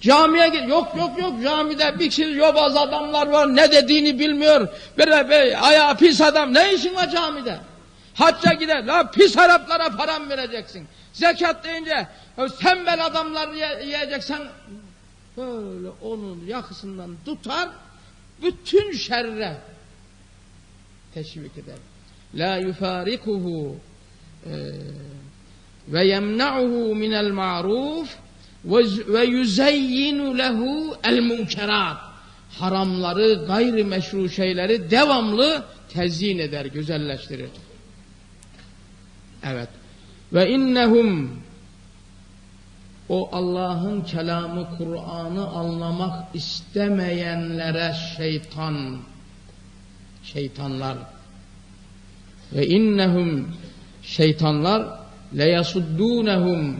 Camiye git. Yok yok yok camide bir kişi yobaz adamlar var ne dediğini bilmiyor. Böyle be, ayağı pis adam ne işin var camide? Hacca gider. La pis Araplara param vereceksin. Zekat deyince "Ya tembel adamlar ye- yiyeceksen böyle onun yakasından tutar bütün şerre teşvik eder. La yufarikuhu ve yemna'uhu minel ma'ruf ve- yuzeyyinu lehu el munkerat haramları, gayri meşru şeyleri devamlı tezyin eder, güzelleştirir. Evet. Ve innehum o Allah'ın kelamı Kur'an'ı anlamak istemeyenlere şeytan şeytanlar ve innehum şeytanlar leyasuddunehum e,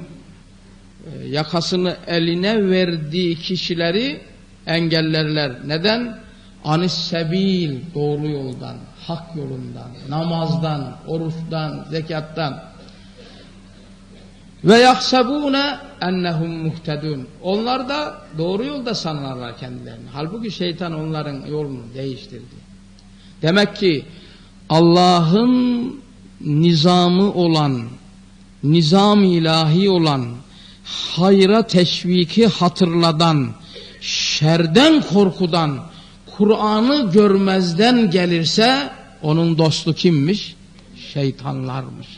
yakasını eline verdiği kişileri engellerler. Neden? Anis sebil doğru yoldan, hak yolundan, namazdan, oruçtan, zekattan. Ve yahsebune ennehum muhtedun. Onlar da doğru yolda sanarlar kendilerini. Halbuki şeytan onların yolunu değiştirdi. Demek ki Allah'ın nizamı olan, nizam ilahi olan, hayra teşviki hatırladan, şerden korkudan, Kur'an'ı görmezden gelirse onun dostu kimmiş? Şeytanlarmış.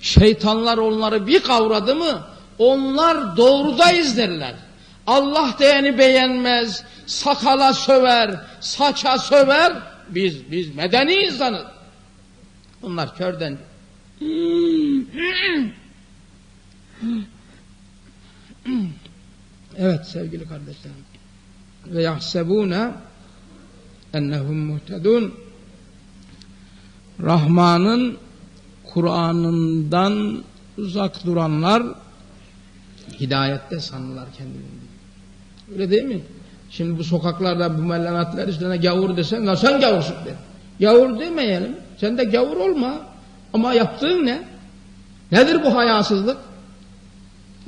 Şeytanlar onları bir kavradı mı onlar doğrudayız derler. Allah diyeni beğenmez, sakala söver, saça söver. Biz biz medeni insanız. Bunlar körden. Evet sevgili kardeşlerim. Ve yahsebune ennehum muhtedun. Rahman'ın Kur'an'ından uzak duranlar hidayette sanırlar kendilerini. Öyle değil mi? Şimdi bu sokaklarda bu mellanatlar üstüne gavur desen ya sen gavursun de. Gavur demeyelim. Sen de gavur olma. Ama yaptığın ne? Nedir bu hayasızlık?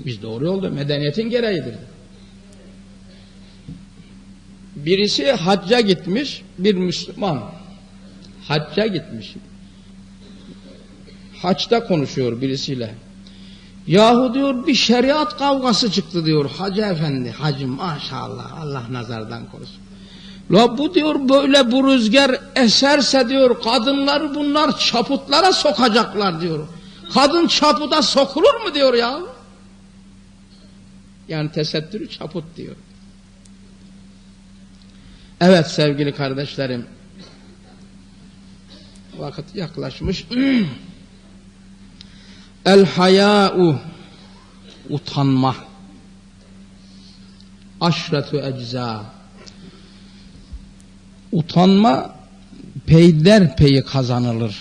Biz doğru yolda medeniyetin gereğidir. Birisi hacca gitmiş, bir Müslüman hacca gitmiş. Haçta konuşuyor birisiyle. Yahu diyor bir şeriat kavgası çıktı diyor Hacı Efendi. Hacı maşallah Allah nazardan korusun. La bu diyor böyle bu rüzgar eserse diyor kadınları bunlar çaputlara sokacaklar diyor. Kadın çapuda sokulur mu diyor ya? Yani tesettürü çaput diyor. Evet sevgili kardeşlerim. Vakit yaklaşmış. El haya'u utanma. Aşretu ecza. Utanma peyderpeyi kazanılır.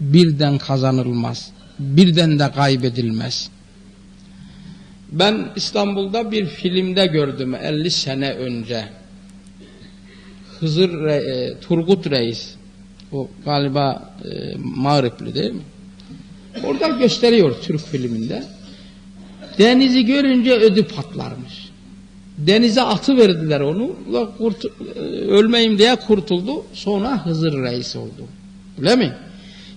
Birden kazanılmaz. Birden de kaybedilmez. Ben İstanbul'da bir filmde gördüm 50 sene önce. Hızır Re- e, Turgut Reis. O galiba e, Mağripli değil mi? Orada gösteriyor Türk filminde. Denizi görünce ödü patlarmış. Denize atı verdiler onu. Kurtu- e, ölmeyeyim diye kurtuldu. Sonra Hızır Reis oldu. Öyle mi?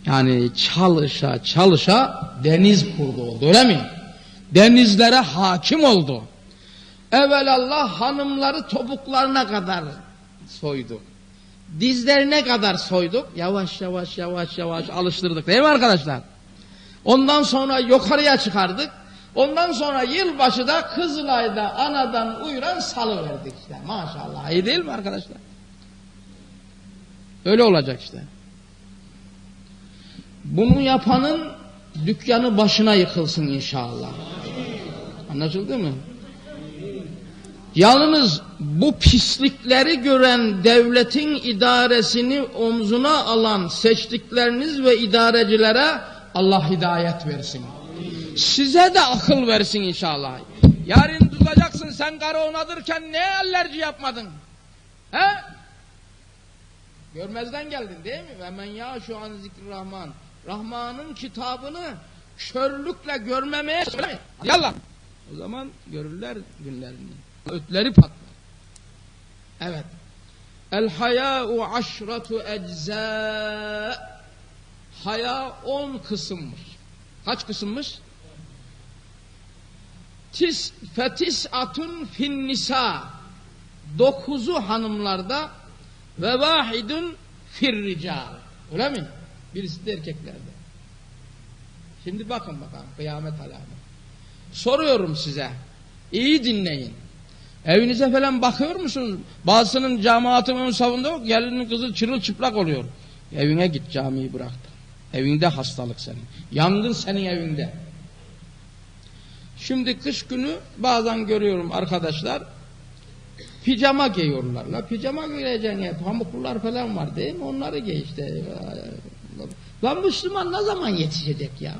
Yani çalışa çalışa deniz kurdu oldu. Öyle mi? Denizlere hakim oldu. Evelallah hanımları topuklarına kadar soydu. Dizlerine kadar soyduk. Yavaş yavaş yavaş yavaş alıştırdık değil mi arkadaşlar? Ondan sonra yukarıya çıkardık. Ondan sonra yılbaşı da Kızılay'da anadan uyuran salı verdik işte. Maşallah iyi değil mi arkadaşlar? Öyle olacak işte. Bunu yapanın dükkanı başına yıkılsın inşallah. Anlaşıldı mı? Yalnız bu pislikleri gören devletin idaresini omzuna alan seçtikleriniz ve idarecilere Allah hidayet versin. Size de akıl versin inşallah. Yarın tutacaksın sen karı onadırken ne alerji yapmadın? He? Görmezden geldin değil mi? Ve men ya şu an zikri Rahman. Rahman'ın kitabını körlükle görmemeye. Yallah. O zaman görürler günlerini. Ötleri patlar. Evet. El hayâ'u aşratu ecza. Haya on kısımmış. Kaç kısımmış? Tis fetis atun fin nisa. Dokuzu hanımlarda ve vahidun fir. Öyle mi? Birisi de erkeklerde. Şimdi bakın bakalım kıyamet alamet. Soruyorum size. İyi dinleyin. Evinize falan bakıyor musunuz? Bazısının cemaatın ön savunda yok. Gelinin kızı çırılçıplak oluyor. Evine git camiyi bıraktı. Evinde hastalık senin. Yangın senin evinde. Şimdi kış günü bazen görüyorum arkadaşlar pijama giyiyorlar. La pijama giyeceksin ya. Pamuklular falan var değil mi? Onları giy işte. Lan Müslüman ne zaman yetişecek ya?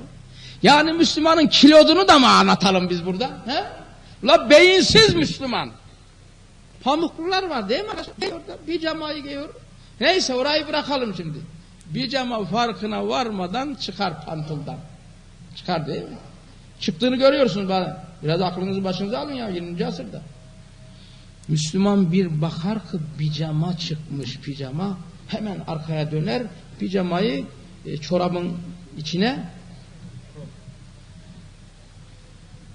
Yani Müslümanın kilodunu da mı anlatalım biz burada? He? La beyinsiz Müslüman. Pamuklular var değil mi? Orada pijamayı giyiyor. Neyse orayı bırakalım şimdi. Pijama farkına varmadan çıkar pantoldan. Çıkar değil mi? Çıktığını görüyorsunuz bazen. Biraz aklınızı başınıza alın ya 20. asırda. Müslüman bir bakar ki pijama çıkmış pijama hemen arkaya döner pijamayı e, çorabın içine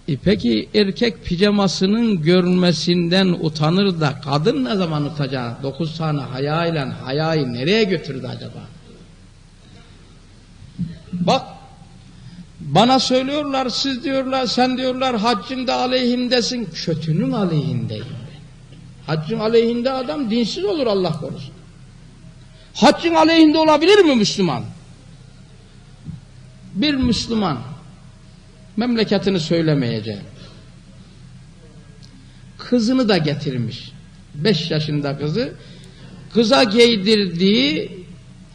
e peki erkek pijamasının görünmesinden utanır da kadın ne zaman utacak? Dokuz tane haya ile hayayı nereye götürdü acaba? Bak bana söylüyorlar siz diyorlar sen diyorlar haccın da aleyhindesin. Kötünün aleyhindeyim ben. Haccın aleyhinde adam dinsiz olur Allah korusun. Haccın aleyhinde olabilir mi Müslüman? Bir Müslüman memleketini söylemeyeceğim. Kızını da getirmiş. Beş yaşında kızı. Kıza giydirdiği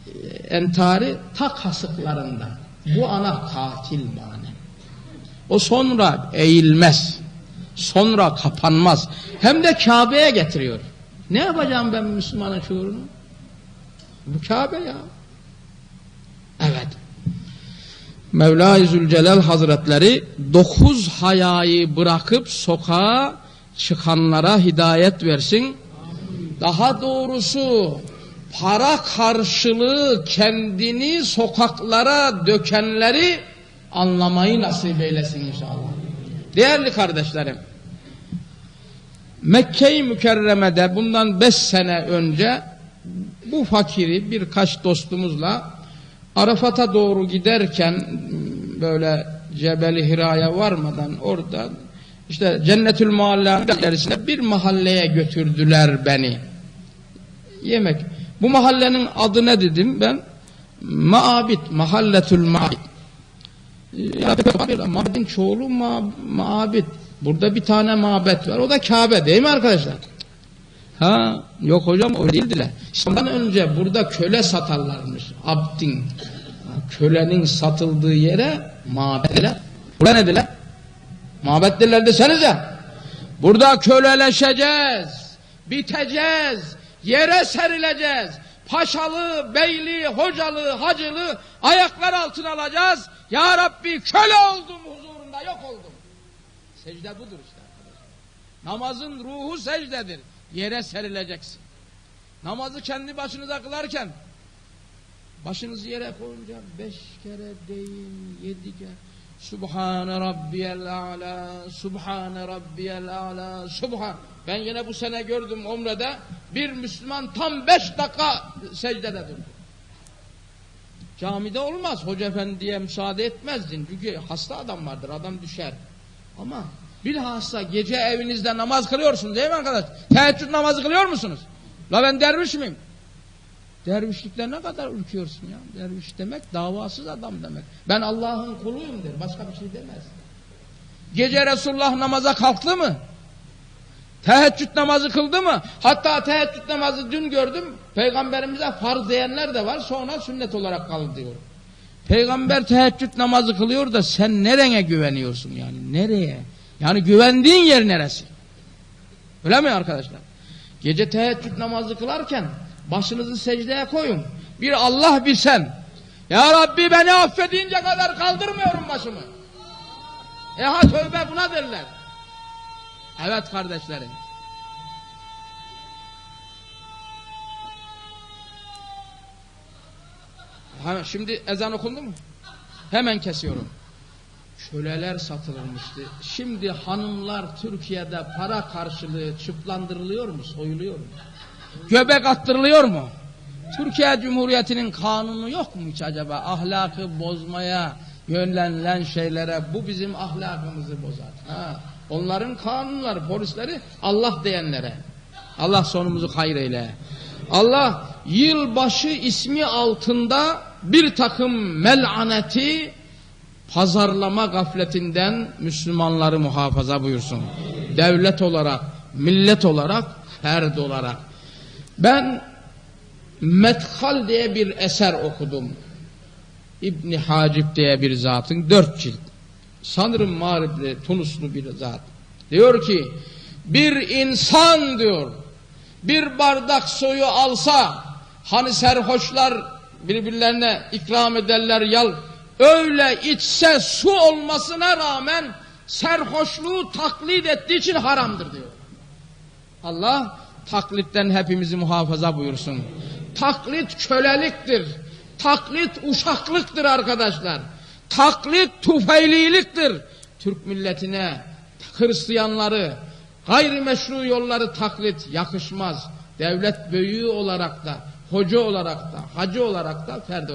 e, entari ta kasıklarından. Bu ana katil manen. O sonra eğilmez. Sonra kapanmaz. Hem de Kabe'ye getiriyor. Ne yapacağım ben Müslümanın şuurunu? Bu Kabe ya. Evet. Mevla-i Zülcelal Hazretleri dokuz hayayı bırakıp sokağa çıkanlara hidayet versin. Daha doğrusu para karşılığı kendini sokaklara dökenleri anlamayı nasip eylesin inşallah. Değerli kardeşlerim, Mekke-i Mükerreme'de bundan beş sene önce bu fakiri birkaç dostumuzla Arafat'a doğru giderken böyle Cebeli Hira'ya varmadan oradan işte Cennetül Mualla ilerisinde bir mahalleye götürdüler beni. Yemek. Bu mahallenin adı ne dedim ben? Maabit, Mahalletül Maabit. Mabedin çoğulu ma maabit. Burada bir tane mabet var. O da Kabe değil mi arkadaşlar? Ha yok hocam o değildiler. İslam'dan önce burada köle satarlarmış. Abdin. Kölenin satıldığı yere mabetler. Burada ne diler? Mabet derler desenize. Burada köleleşeceğiz. Biteceğiz. Yere serileceğiz. Paşalı, beyli, hocalı, hacılı ayaklar altına alacağız. Ya Rabbi köle oldum huzurunda yok oldum. Secde budur işte arkadaşlar. Namazın ruhu secdedir. Yere serileceksin. Namazı kendi başınıza kılarken başınızı yere koyunca beş kere deyin, yedi kere Subhane Rabbiyel A'la, Subhane Rabbiyel A'la, Subhan. Ben yine bu sene gördüm Umre'de bir Müslüman tam beş dakika secdede durdu. Camide olmaz. Hoca efendiye müsaade etmezdin. Çünkü hasta adam vardır. Adam düşer. Ama bilhassa gece evinizde namaz kılıyorsunuz değil mi arkadaş? Teheccüd namazı kılıyor musunuz? La ben derviş miyim? Dervişlikle ne kadar ürküyorsun ya? Derviş demek davasız adam demek. Ben Allah'ın kuluyum der. Başka bir şey demez. Gece Resulullah namaza kalktı mı? Teheccüd namazı kıldı mı? Hatta teheccüd namazı dün gördüm. Peygamberimize farz diyenler de var. Sonra sünnet olarak kalır diyor. Peygamber teheccüd namazı kılıyor da sen nereye güveniyorsun yani? Nereye? Yani güvendiğin yer neresi? Öyle mi arkadaşlar? Gece teheccüd namazı kılarken başınızı secdeye koyun. Bir Allah bir sen. Ya Rabbi beni affedince kadar kaldırmıyorum başımı. E ha tövbe buna derler. Evet kardeşlerim. Şimdi ezan okundu mu? Hemen kesiyorum. Köleler satılırmıştı. Şimdi hanımlar Türkiye'de para karşılığı çıplandırılıyor mu, soyuluyor mu? Göbek attırılıyor mu? Türkiye Cumhuriyeti'nin kanunu yok mu hiç acaba? Ahlakı bozmaya yönlenilen şeylere bu bizim ahlakımızı bozar. Ha, onların kanunları, polisleri Allah diyenlere. Allah sonumuzu hayır eyle. Allah yılbaşı ismi altında bir takım melaneti pazarlama gafletinden Müslümanları muhafaza buyursun. Devlet olarak, millet olarak, ferd olarak. Ben Methal diye bir eser okudum. İbni Hacip diye bir zatın dört cilt. Sanırım mağribli, Tunuslu bir zat. Diyor ki, bir insan diyor, bir bardak suyu alsa, hani serhoşlar birbirlerine ikram ederler yal, öyle içse su olmasına rağmen serhoşluğu taklit ettiği için haramdır diyor. Allah taklitten hepimizi muhafaza buyursun. Taklit köleliktir. Taklit uşaklıktır arkadaşlar. Taklit tufeyliliktir. Türk milletine, Hristiyanları, gayrimeşru yolları taklit yakışmaz. Devlet büyüğü olarak da, hoca olarak da, hacı olarak da ferdi.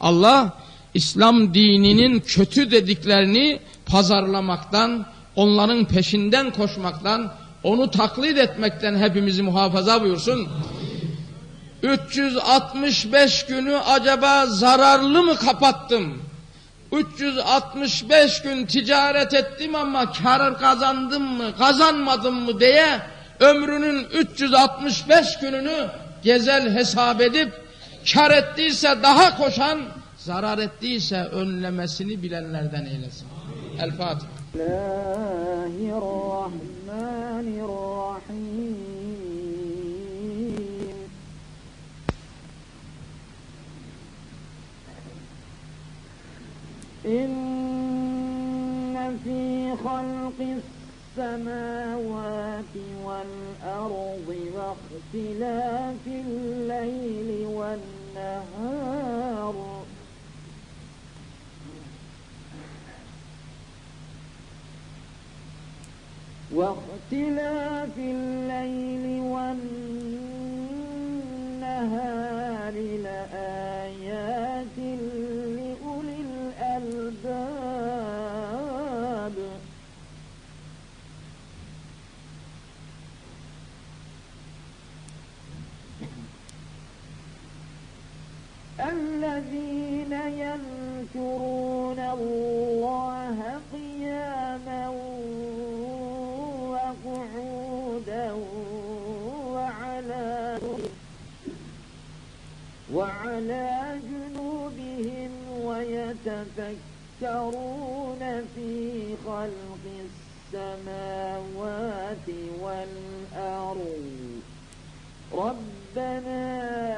Allah İslam dininin kötü dediklerini pazarlamaktan, onların peşinden koşmaktan, onu taklit etmekten hepimizi muhafaza buyursun. 365 günü acaba zararlı mı kapattım? 365 gün ticaret ettim ama kar kazandım mı, kazanmadım mı diye ömrünün 365 gününü gezel hesap edip kar ettiyse daha koşan, zarar ettiyse önlemesini bilenlerden eylesin. El Fatiha. إن في خلق السماوات والأرض واختلاف الليل والنهار واختلاف الليل والنهار لآيات لأولي الألباب. الذين يذكرون الله ويتفكرون في خلق السماوات والأرض. ربنا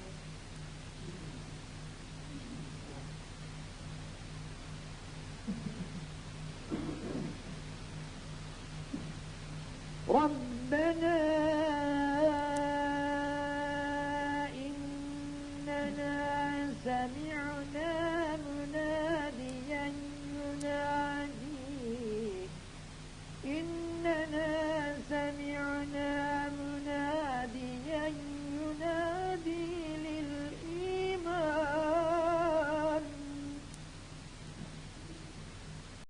ربنا إننا سمعنا